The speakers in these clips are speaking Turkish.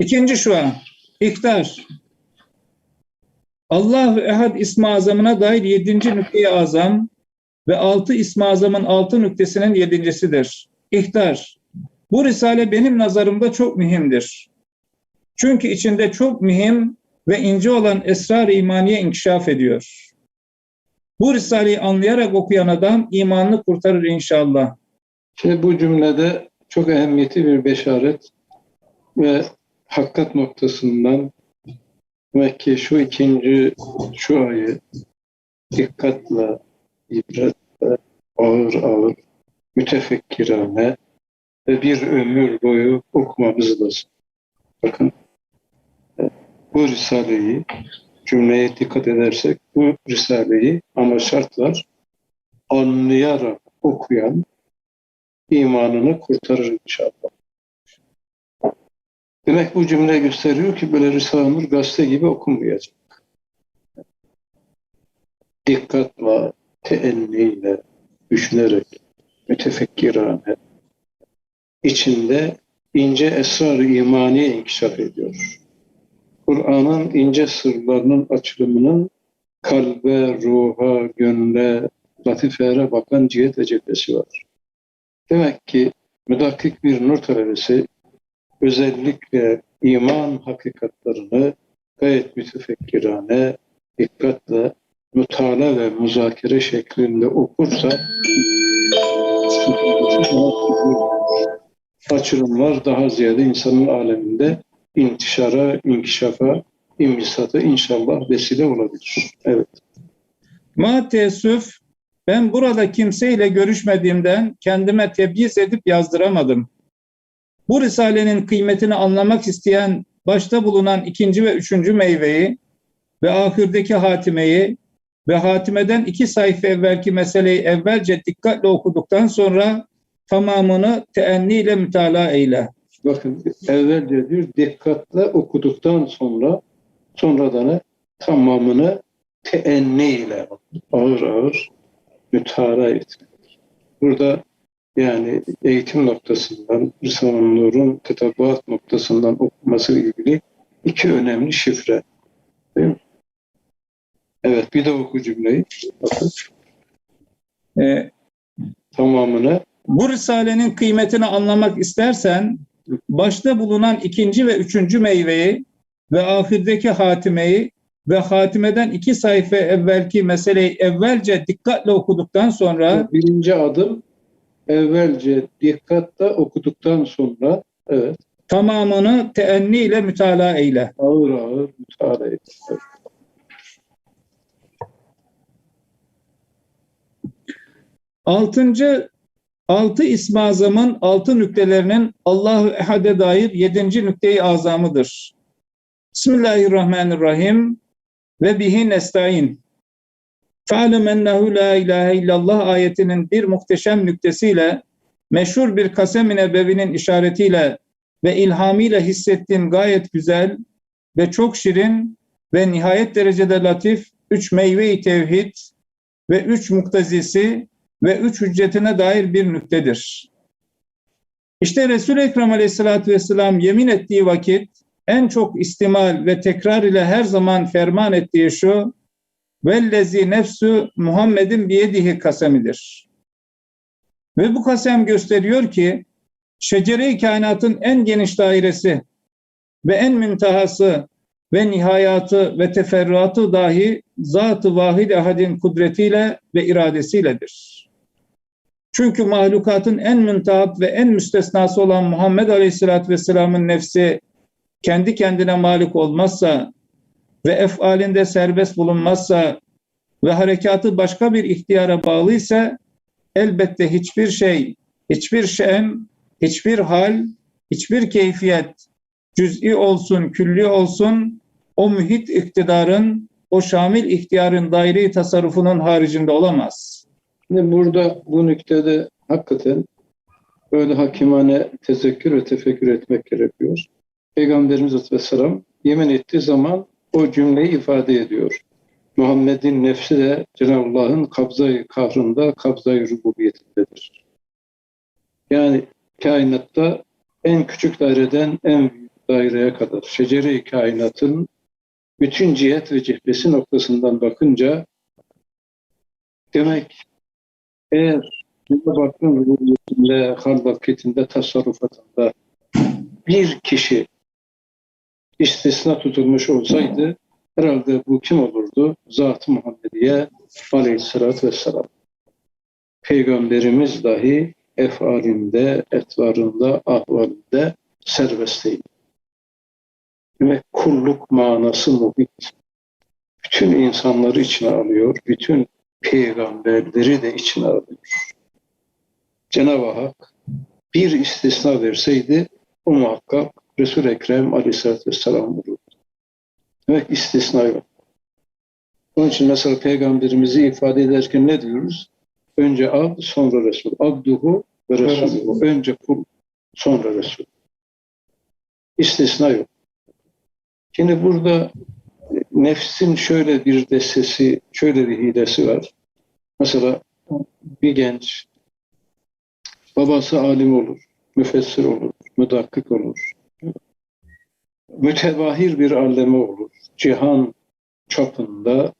İkinci şua, İhtar. Allah Ehad ismi azamına dair yedinci nükte azam ve altı ismi azamın altı nüktesinin yedincisidir. İhtar. Bu risale benim nazarımda çok mühimdir. Çünkü içinde çok mühim ve ince olan esrar-ı imaniye inkişaf ediyor. Bu risaleyi anlayarak okuyan adam imanını kurtarır inşallah. Şimdi bu cümlede çok ehemmiyetli bir beşaret ve hakikat noktasından demek ki şu ikinci şu ayı dikkatle, ibretle, ağır ağır, mütefekkirane ve bir ömür boyu okumamız lazım. Bakın e, bu Risale'yi cümleye dikkat edersek bu Risale'yi ama şartlar anlayarak okuyan imanını kurtarır inşallah. Demek bu cümle gösteriyor ki böyle Risale-i Nur gazete gibi okunmayacak. Dikkatle, teenniyle, düşünerek, mütefekkirane, içinde ince esrar-ı imani inkişaf ediyor. Kur'an'ın ince sırlarının açılımının kalbe, ruha, gönle, latifelere bakan cihet ve cephesi var. Demek ki müdakkik bir nur talebesi özellikle iman hakikatlarını gayet mütefekkirane, dikkatle, mutala ve müzakere şeklinde okursa açılımlar daha ziyade insanın aleminde intişara, inkişafa, imbisata inşallah vesile olabilir. Evet. Ma teessüf ben burada kimseyle görüşmediğimden kendime tebyiz edip yazdıramadım. Bu risalenin kıymetini anlamak isteyen başta bulunan ikinci ve üçüncü meyveyi ve ahirdeki hatimeyi ve hatimeden iki sayfa evvelki meseleyi evvelce dikkatle okuduktan sonra tamamını teenniyle mütalaa eyle. Bakın evvelce diyor dikkatle okuduktan sonra sonradan tamamını teenni ile ağır ağır mütala etmek. Burada yani eğitim noktasından, Risale-i Nur'un tetabbuat noktasından okuması ilgili iki önemli şifre. Değil mi? Evet, bir de oku cümleyi. Bakın, Ee, tamamını Bu risalenin kıymetini anlamak istersen başta bulunan ikinci ve üçüncü meyveyi ve ahirdeki hatimeyi ve hatimeden iki sayfa evvelki meseleyi evvelce dikkatle okuduktan sonra birinci adım evvelce dikkatle okuduktan sonra evet tamamını teenni ile mütalaa eyle. ağır ağır müteala et. Evet. Altıncı altı ismi azamın altı nüktelerinin Allahu Ehad'e dair yedinci nükte-i azamıdır. Bismillahirrahmanirrahim ve bihi nestaîn. Fe'alem ennehu la ilahe illallah ayetinin bir muhteşem nüktesiyle meşhur bir kasem-i nebevinin işaretiyle ve ilhamıyla hissettiğim gayet güzel ve çok şirin ve nihayet derecede latif üç meyve-i tevhid ve üç muktezisi ve üç hüccetine dair bir nüktedir. İşte Resul-i Ekrem Aleyhisselatü Vesselam yemin ettiği vakit en çok istimal ve tekrar ile her zaman ferman ettiği şu vellezi nefsü Muhammed'in biyedihi kasemidir. Ve bu kasem gösteriyor ki şecere-i kainatın en geniş dairesi ve en müntehası ve nihayatı ve teferruatı dahi zat-ı vahid ahadin kudretiyle ve iradesiyledir. Çünkü mahlukatın en müntahat ve en müstesnası olan Muhammed Aleyhisselatü Vesselam'ın nefsi kendi kendine malik olmazsa ve efalinde serbest bulunmazsa ve harekatı başka bir ihtiyara bağlıysa elbette hiçbir şey, hiçbir şen, hiçbir hal, hiçbir keyfiyet cüz'i olsun, külli olsun o mühit iktidarın, o şamil ihtiyarın daire tasarrufunun haricinde olamaz. Şimdi burada bu nüktede hakikaten böyle hakimane tezekkür ve tefekkür etmek gerekiyor. Peygamberimiz Aleyhisselam yemin ettiği zaman o cümleyi ifade ediyor. Muhammed'in nefsi de Cenab-ı Allah'ın kabzayı kahrında, kabzayı rububiyetindedir. Yani kainatta en küçük daireden en büyük daireye kadar, şecere-i kainatın bütün cihet ve cephesi noktasından bakınca demek eğer Cenab-ı Hakk'ın rububiyetinde, haldakiyetinde, tasarrufatında bir kişi istisna tutulmuş olsaydı herhalde bu kim olurdu? Zat-ı Muhammediye aleyhissalatü vesselam. Peygamberimiz dahi efalinde, etvarında, ahvalinde serbest değil. Ve kulluk manası muhit. Bütün insanları içine alıyor, bütün peygamberleri de içine alıyor. Cenab-ı Hak bir istisna verseydi o muhakkak Resul-i Ekrem aleyhissalatü vesselam olurdu. Demek istisna yok. Onun için mesela peygamberimizi ifade ederken ne diyoruz? Önce abd, sonra Resul. Abduhu ve Resulü. Önce kul, sonra Resul. İstisna yok. Şimdi burada nefsin şöyle bir destesi, şöyle bir hilesi var. Mesela bir genç babası alim olur, müfessir olur, müdakkik olur. Mütevahir bir alleme olur. Cihan çapında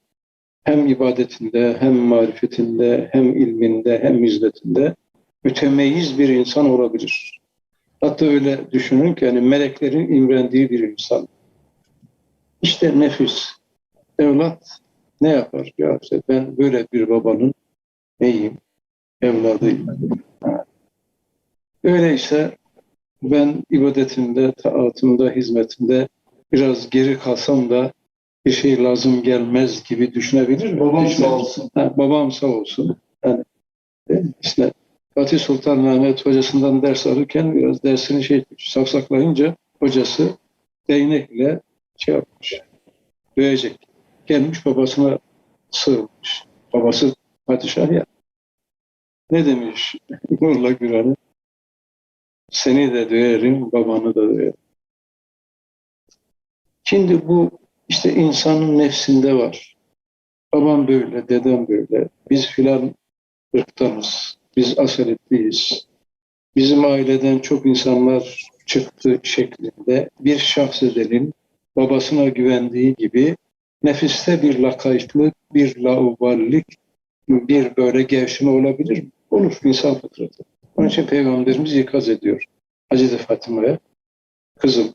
hem ibadetinde, hem marifetinde, hem ilminde, hem hizmetinde mütemeyyiz bir insan olabilir. Hatta öyle düşünün ki yani meleklerin imrendiği bir insan. İşte nefis, evlat ne yapar? Ya işte ben böyle bir babanın neyim? Evladıyım. Öyleyse ben ibadetimde, taatımda, hizmetimde biraz geri kalsam da bir şey lazım gelmez gibi düşünebilir mi? Babam Düşünebilir. sağ olsun. Ha, babam sağ olsun. Yani mi? işte Fatih Sultan Mehmet hocasından ders alırken biraz dersini şey saksaklayınca hocası değnekle şey yapmış. Dövecek. Gelmiş babasına sığınmış. Babası padişah ya. Ne demiş Nurla Güran'ı? Seni de döverim, babanı da döverim. Şimdi bu işte insanın nefsinde var. Babam böyle, dedem böyle. Biz filan ırktanız. Biz asaletliyiz. Bizim aileden çok insanlar çıktı şeklinde bir şahsedenin babasına güvendiği gibi nefiste bir lakaytlık, bir lauballik, bir böyle gevşeme olabilir mi? Olur insan fıtratı. Onun için Peygamberimiz ikaz ediyor. Hazreti Fatıma'ya kızım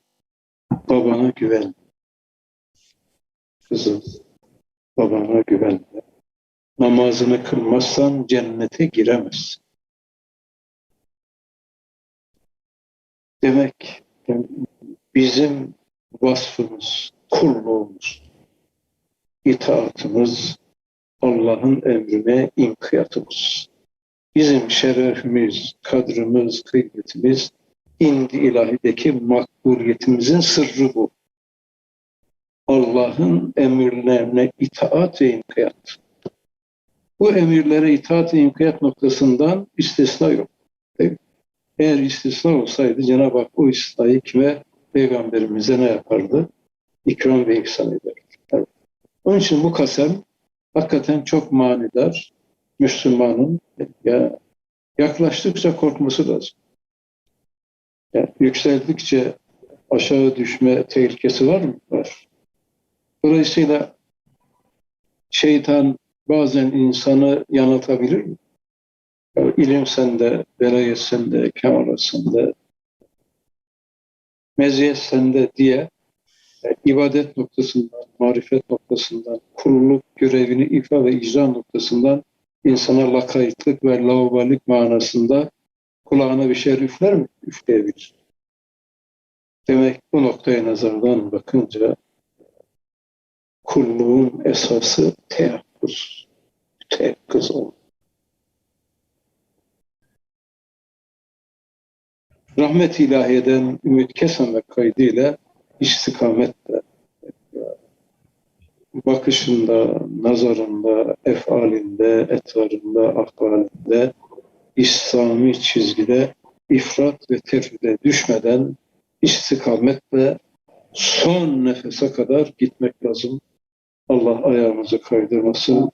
babana güven. Kızım babana güvenme. Namazını kılmazsan cennete giremezsin. Demek bizim vasfımız, kulluğumuz, itaatımız, Allah'ın emrine inkiyatımız. Bizim şerefimiz, kadrımız, kıymetimiz indi ilahideki makbuliyetimizin sırrı bu. Allah'ın emirlerine itaat ve inkiyat. Bu emirlere itaat ve inkiyat noktasından istisna yok. Eğer istisna olsaydı Cenab-ı Hak o istisnayı kime? Peygamberimize ne yapardı? İkram ve ihsan ederdi. Evet. Onun için bu kasem hakikaten çok manidar. Müslümanın ya yaklaştıkça korkması lazım. Yani yükseldikçe aşağı düşme tehlikesi var mı? Var. Dolayısıyla şeytan bazen insanı yanıltabilir mi? Yani ilim sende, velayet sende, kemalat sende, meziyet sende diye e, ibadet noktasından, marifet noktasından, kulluk görevini ifa ve icra noktasından insana lakaytlık ve lavabolik manasında kulağına bir şey üfler mi? Üfleyebilir. Demek bu noktaya nazardan bakınca kulluğun esası teyakkuz. Teyakkuz olmak. Rahmet ilahiyeden ümit kesmemek kaydıyla istikametle bakışında, nazarında, efalinde, etvarında, ahvalinde, İslami çizgide ifrat ve tefride düşmeden istikametle son nefese kadar gitmek lazım. Allah ayağımızı kaydırmasın,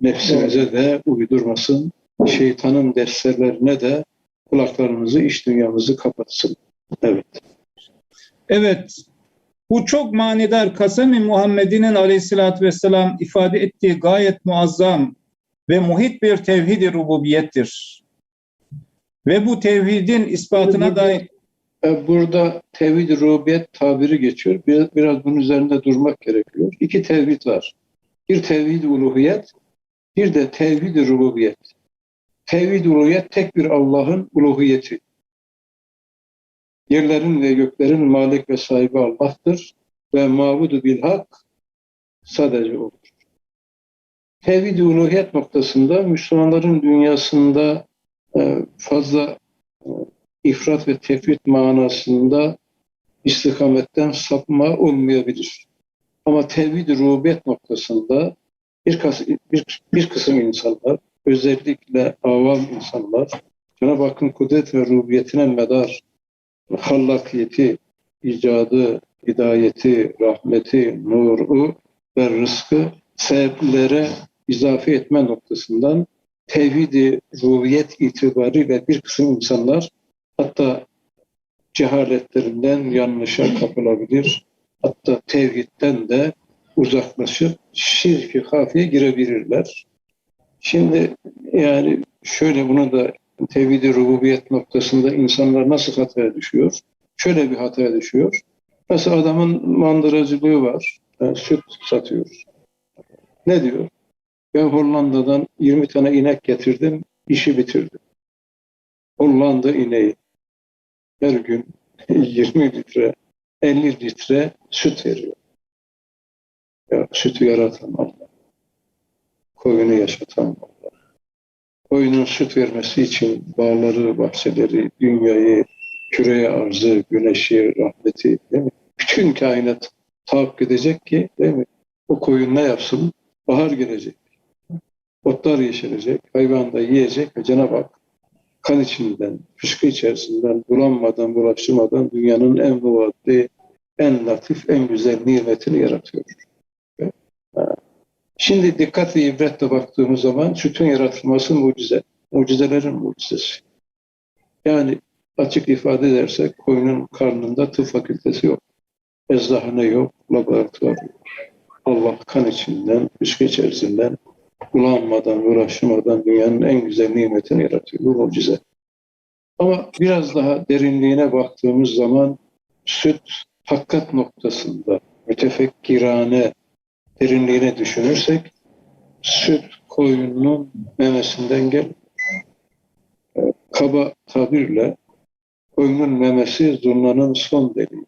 nefsimize de uydurmasın, şeytanın derslerine de kulaklarımızı, iç dünyamızı kapatsın. Evet. Evet, bu çok manidar Kasem-i Muhammed'inin aleyhissalatü vesselam ifade ettiği gayet muazzam ve muhit bir tevhid-i rububiyettir. Ve bu tevhidin ispatına dair E, Burada tevhid-i rububiyet tabiri geçiyor. Biraz, biraz bunun üzerinde durmak gerekiyor. İki tevhid var. Bir tevhid-i uluhiyet, bir de tevhid-i rububiyet. Tevhid-i uluhiyet tek bir Allah'ın uluhiyeti. Yerlerin ve göklerin malik ve sahibi Allah'tır ve mabudu bil hak sadece odur. Tevhid-i uluhiyet noktasında Müslümanların dünyasında e, fazla e, ifrat ve tefrit manasında istikametten sapma olmayabilir. Ama tevhid-i rububiyet noktasında bir, kas- bir, bir kısım insanlar, özellikle avam insanlar, Cenab-ı Hakk'ın kudret ve rububiyetine medar hallakiyeti, icadı, hidayeti, rahmeti, nuru ve rızkı sebeplere izafe etme noktasından tevhid-i rububiyet itibariyle bir kısım insanlar hatta cehaletlerinden yanlışa kapılabilir. Hatta tevhidden de uzaklaşıp şirk-i hafiye girebilirler. Şimdi yani şöyle bunu da tevhid-i rububiyet noktasında insanlar nasıl hataya düşüyor? Şöyle bir hataya düşüyor. Mesela adamın mandıracılığı var. Yani süt satıyor. Ne diyor? Ben Hollanda'dan 20 tane inek getirdim, işi bitirdim. Hollanda ineği her gün 20 litre, 50 litre süt veriyor. Ya, sütü yaratan Allah. Koyunu yaşatan Allah. Koyunun süt vermesi için bağları, bahçeleri, dünyayı, küreye arzı, güneşi, rahmeti değil mi? Bütün kainat tahakkuk edecek ki değil mi? O koyun ne yapsın? Bahar gelecek. Otlar yeşerecek, hayvan da yiyecek ve Cenab-ı Hak kan içinden, fışkı içerisinden, bulanmadan, bulaştırmadan dünyanın en muvaddi, en latif, en güzel nimetini yaratıyor. Şimdi dikkatli ibretle baktığımız zaman sütün yaratılması mucize. Mucizelerin mucizesi. Yani açık ifade edersek koyunun karnında tıp fakültesi yok. Eczahane yok, laboratuvar yok. Allah kan içinden, fışkı içerisinden, bulanmadan, uğraşmadan dünyanın en güzel nimetini yaratıyor. Bu mucize. Ama biraz daha derinliğine baktığımız zaman süt hakikat noktasında mütefekkirane derinliğine düşünürsek süt koyunun memesinden gel. Ee, Kaba tabirle koyunun memesi zurnanın son deliği.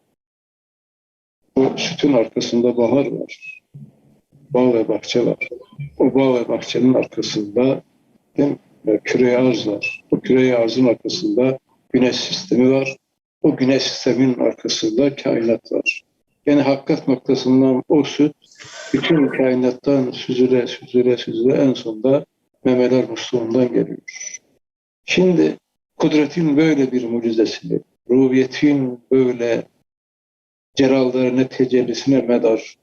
O sütün arkasında bahar var. Bağ ve bahçe var. O bağ ve bahçenin arkasında değil mi? E, arz var. O küre arzın arkasında güneş sistemi var. O güneş sisteminin arkasında kainat var. Yani hakikat noktasından o süt bütün kainattan süzüle süzüle süzüle en sonunda memeler musluğundan geliyor. Şimdi kudretin böyle bir mucizesini, ruhiyetin böyle celallarına, tecellisine medar,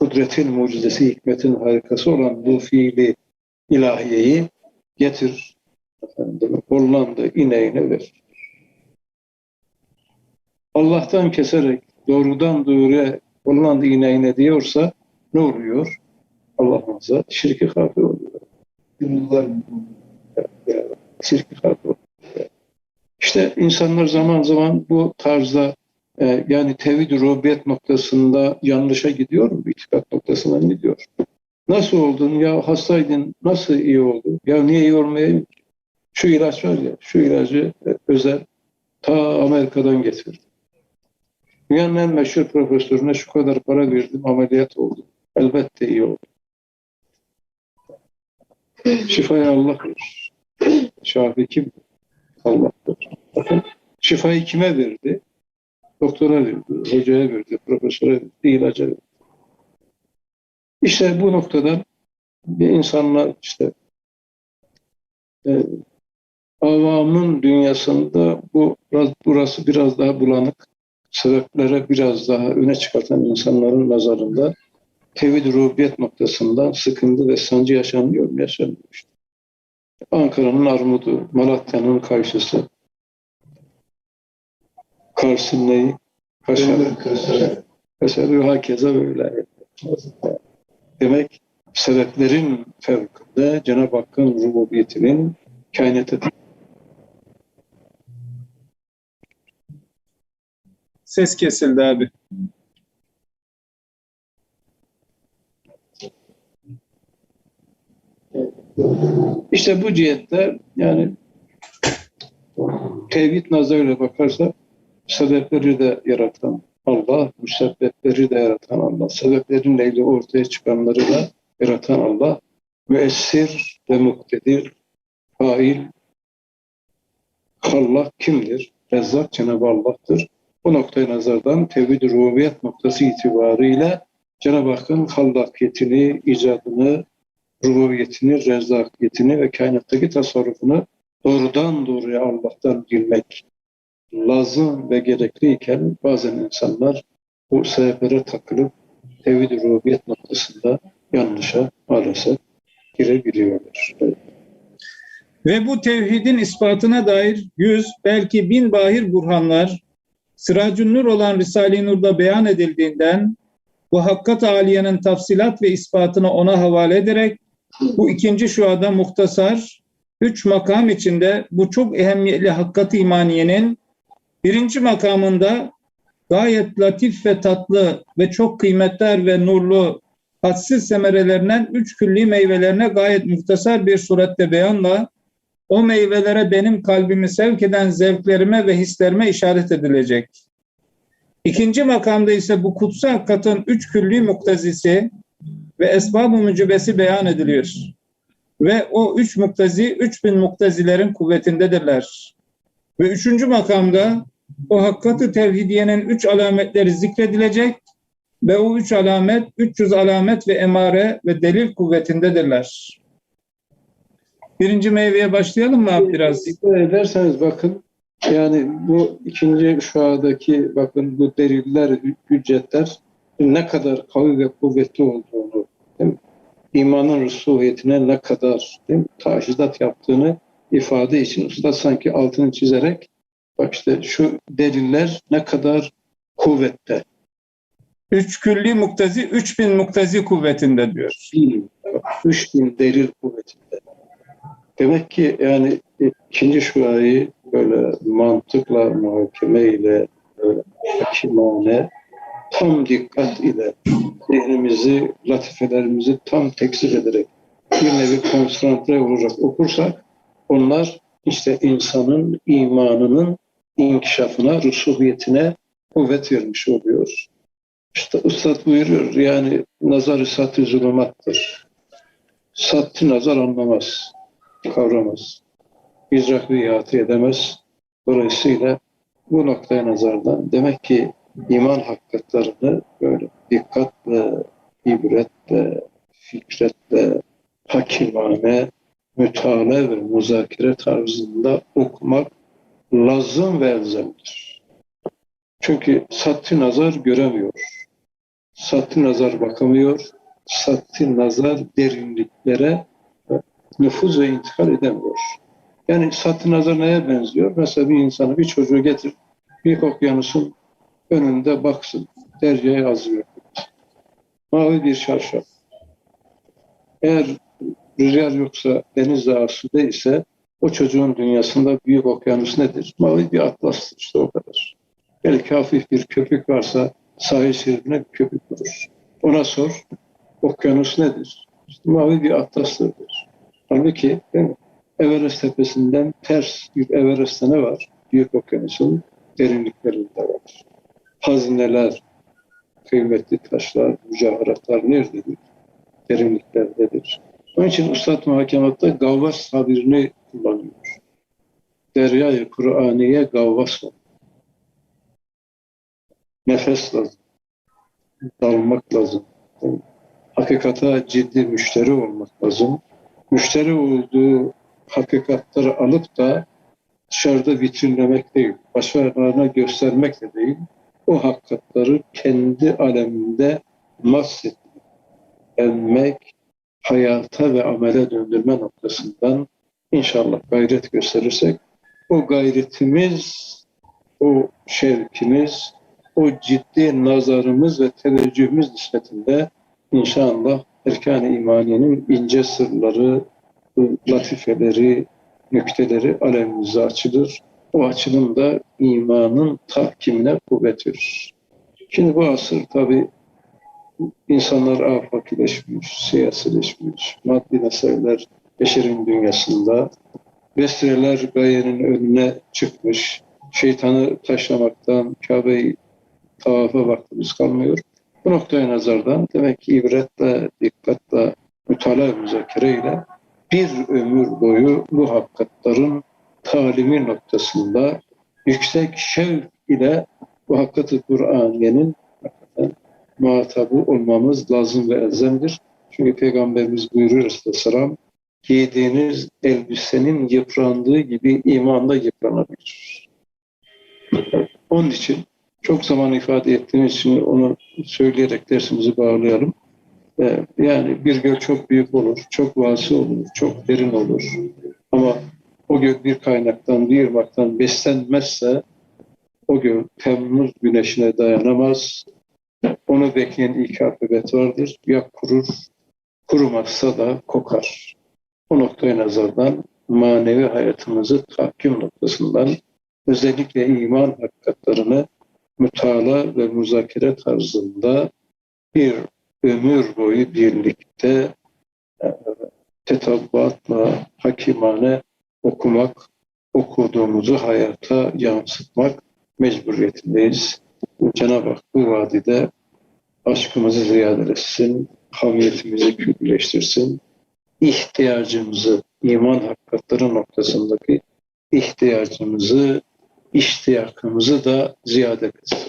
kudretin mucizesi, hikmetin harikası olan bu fiili ilahiyeyi getir efendim, Hollanda ineğine ver. Allah'tan keserek doğrudan doğruya Hollanda ineğine diyorsa ne oluyor? Allah muhafaza şirki hafi oluyor. Günlükler şirki hafi oluyor. İşte insanlar zaman zaman bu tarzda e, yani tevhid-i rububiyet noktasında yanlışa gidiyor mu? İtikat noktasına gidiyor. Nasıl oldun? Ya hastaydın. Nasıl iyi oldu? Ya niye iyi olmayayım? Şu ilaç var ya, şu ilacı e, özel ta Amerika'dan getirdim. Dünyanın en meşhur profesörüne şu kadar para verdim, ameliyat oldu. Elbette iyi oldu. Şifayı Allah verir. Şafi kim? Allah'tır. Bakın şifayı kime verdi? Doktora verdi, hocaya verdi, profesöre verdi, ilaca verdi. İşte bu noktadan bir insanlar işte e, avamın dünyasında bu burası biraz daha bulanık sebeplere biraz daha öne çıkartan insanların nazarında tevhid rububiyet noktasından sıkıntı ve sancı yaşanıyor mu? Yaşanmıyor. işte. Ankara'nın armudu, Malatya'nın karşısı, Kars'ın neyi? Kaşarı. Kaşarı hakeza böyle. Demek sebeplerin fevkinde Cenab-ı Hakk'ın rububiyetinin kainata Ses kesildi abi. İşte bu cihette yani tevhid nazarıyla bakarsak sebepleri de yaratan Allah, müsebbepleri de yaratan Allah, sebeplerin neyle ortaya çıkanları da yaratan Allah, müessir ve muktedir, fail, Allah kimdir? Rezzak Cenab-ı Allah'tır. Bu noktaya nazardan tevhid-i noktası itibariyle Cenab-ı Hakk'ın hallakiyetini, icadını, rububiyetini, rezzakiyetini ve kainattaki tasarrufunu doğrudan doğruya Allah'tan bilmek lazım ve gerekliyken bazen insanlar bu sebeplere takılıp tevhid-i rububiyet noktasında yanlışa maalesef girebiliyorlar. Ve bu tevhidin ispatına dair yüz belki bin bahir burhanlar Sıracun Nur olan Risale-i Nur'da beyan edildiğinden bu hakkat aliyenin tafsilat ve ispatını ona havale ederek bu ikinci şuada muhtasar üç makam içinde bu çok ehemmiyetli hakkat imaniyenin birinci makamında gayet latif ve tatlı ve çok kıymetli ve nurlu hadsiz semerelerinden üç külli meyvelerine gayet muhtasar bir surette beyanla o meyvelere benim kalbimi sevk eden zevklerime ve hislerime işaret edilecek. İkinci makamda ise bu kutsu hakikatin üç külli muktezisi ve esbab-ı mücibesi beyan ediliyor. Ve o üç muktazi, üç bin muktazilerin kuvvetindedirler. Ve üçüncü makamda o hakkatı tevhidiyenin üç alametleri zikredilecek ve o üç alamet, 300 alamet ve emare ve delil kuvvetindedirler. Birinci meyveye başlayalım mı abi biraz? Dikkat ederseniz bakın yani bu ikinci şuadaki bakın bu deliller, hüccetler ne kadar kavi ve kuvvetli olduğunu? İmanın rusuhiyetine ne kadar değil mi? taşidat yaptığını ifade için usta sanki altını çizerek bak işte şu deliller ne kadar kuvvette. Üç külli muktazi, üç bin muktazi kuvvetinde diyor. Bin, üç bin delil kuvvetinde. Demek ki yani ikinci şuayı böyle mantıkla, muhakeme ile, böyle hakimane, tam dikkat ile zihnimizi, latifelerimizi tam teksir ederek bir nevi konsantre olarak okursak onlar işte insanın imanının inkişafına, rusuhiyetine kuvvet vermiş oluyor. İşte Üstad buyuruyor yani nazar-ı sat-ı zulümattır. Sattı nazar anlamaz, kavramaz. İdrak ve edemez. Dolayısıyla bu noktaya nazardan demek ki iman hakikatlerini böyle dikkatle, ibretle, fikretle, hakimane, mütale ve muzakere tarzında okumak lazım ve elzemdir. Çünkü satti nazar göremiyor. Satti nazar bakamıyor. Satti nazar derinliklere nüfuz ve intikal edemiyor. Yani satti nazar neye benziyor? Mesela bir insanı, bir çocuğu getir, bir okyanusun önünde baksın. Deryaya azıyor. Mavi bir çarşaf. Eğer rüzgar yoksa, deniz ağası ise o çocuğun dünyasında büyük okyanus nedir? Mavi bir atlastır işte o kadar. Belki hafif bir köpük varsa sahil şeridine bir köpük vurur. Ona sor, okyanus nedir? İşte mavi bir atlastır. Halbuki değil? Everest tepesinden ters bir Everest'te ne var? Büyük okyanusun derinliklerinde var. Hazineler, kıymetli taşlar, mücevheratlar nerededir? Derinliklerdedir. Onun için Üstad Muhakemat'ta gavvas tabirini kullanıyor. Derya-i Kur'aniye gavvas ol. Nefes lazım. Dalmak lazım. Hakikata ciddi müşteri olmak lazım. Müşteri olduğu hakikatleri alıp da dışarıda vitrinlemek değil, başkalarına göstermek de değil, o hakikatları kendi aleminde mahsetmek, emmek, hayata ve amele döndürme noktasından inşallah gayret gösterirsek o gayretimiz, o şevkimiz, o ciddi nazarımız ve teveccühümüz nispetinde inşallah erkan-ı imaniyenin ince sırları, latifeleri, nükteleri alemimize açılır. O açılımda imanın tahkimine kuvvet verir. Şimdi bu asır tabi insanlar afakileşmiş, siyasileşmiş, maddi meseleler beşerin dünyasında, vesileler gayenin önüne çıkmış, şeytanı taşlamaktan, Kabe'yi tavafa vaktimiz kalmıyor. Bu noktaya nazardan demek ki ibretle, dikkatle, mütalaa müzakereyle bir ömür boyu bu hakikatların talimi noktasında yüksek şevk ile bu hakikati Kur'aniyenin muhatabı olmamız lazım ve elzemdir. Çünkü Peygamberimiz buyuruyor Aleyhisselam giydiğiniz elbisenin yıprandığı gibi imanda yıpranabilir. Onun için çok zaman ifade ettiğiniz için onu söyleyerek dersimizi bağlayalım. Ee, Yani bir göl çok büyük olur, çok vasi olur, çok derin olur. Ama o göl bir kaynaktan, bir ırmaktan beslenmezse o göl Temmuz güneşine dayanamaz. Onu bekleyen ilk akıbet vardır. Ya kurur, kurumazsa da kokar. O noktaya nazardan manevi hayatımızı tahkim noktasından özellikle iman hakikatlarını mütala ve muzakere tarzında bir ömür boyu birlikte e, tetabbatla hakimane okumak, okuduğumuzu hayata yansıtmak mecburiyetindeyiz. Cenab-ı Hak bu vadide aşkımızı ziyade etsin, hamiyetimizi külleştirsin, ihtiyacımızı, iman hakikatleri noktasındaki ihtiyacımızı, iştiyakımızı da ziyade etsin.